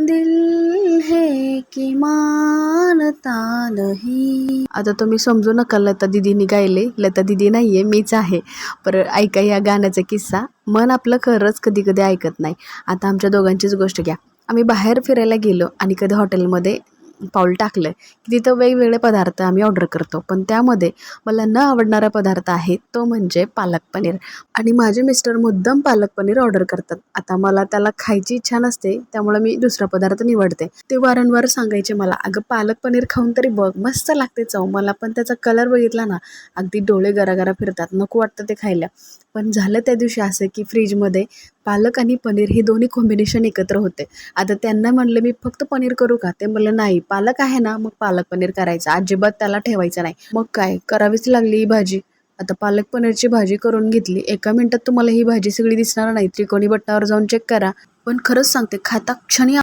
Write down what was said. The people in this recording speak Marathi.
दिल है की मानता नहीं. आता तुम्ही समजू नका लता दिदीनी गायले. लता दिदी नाही आहे मीच आहे. पर ऐका या गाण्याचा किस्सा. मन आपलं खरंच कधी कधी ऐकत नाही. आता आमच्या दोघांचीच गोष्ट घ्या. आम्ही बाहेर फिरायला गेलो आणि कधी हॉटेलमध्ये पाऊल टाकलं की तिथं वेगवेगळे पदार्थ आम्ही ऑर्डर करतो. पण त्यामध्ये मला न आवडणारा पदार्थ आहे तो म्हणजे पालक पनीर. आणि माझे मिस्टर मुद्दम पालक पनीर ऑर्डर करतात. आता मला त्याला खायची इच्छा नसते त्यामुळे मी दुसरा पदार्थ निवडते. ते वारंवार सांगायचे मला अगं पालक पनीर खाऊन तरी बघ मस्त लागते चव. मला पण त्याचा कलर बघितला ना. अगदी डोळे गरागरा फिरतात. नको वाटतं ते खायला. पण झालं त्या दिवशी असं की फ्रीजमध्ये पालक आणि पनीर हे दोन्ही कॉम्बिनेशन एकत्र होते. आता त्यांना म्हणलं मी फक्त पनीर करू का? ते म्हणलं नाही पालक आहे ना मग पालक पनीर करायचं. अजिबात त्याला ठेवायचं नाही. मग काय करावीच लागली ही भाजी. आता पालक पनीरची भाजी करून घेतली. एका मिनटात तुम्हाला ही भाजी सगळी दिसणार नाही. त्रिकोणी बट्टावर जाऊन चेक करा. पण खरंच सांगते खाता क्षणी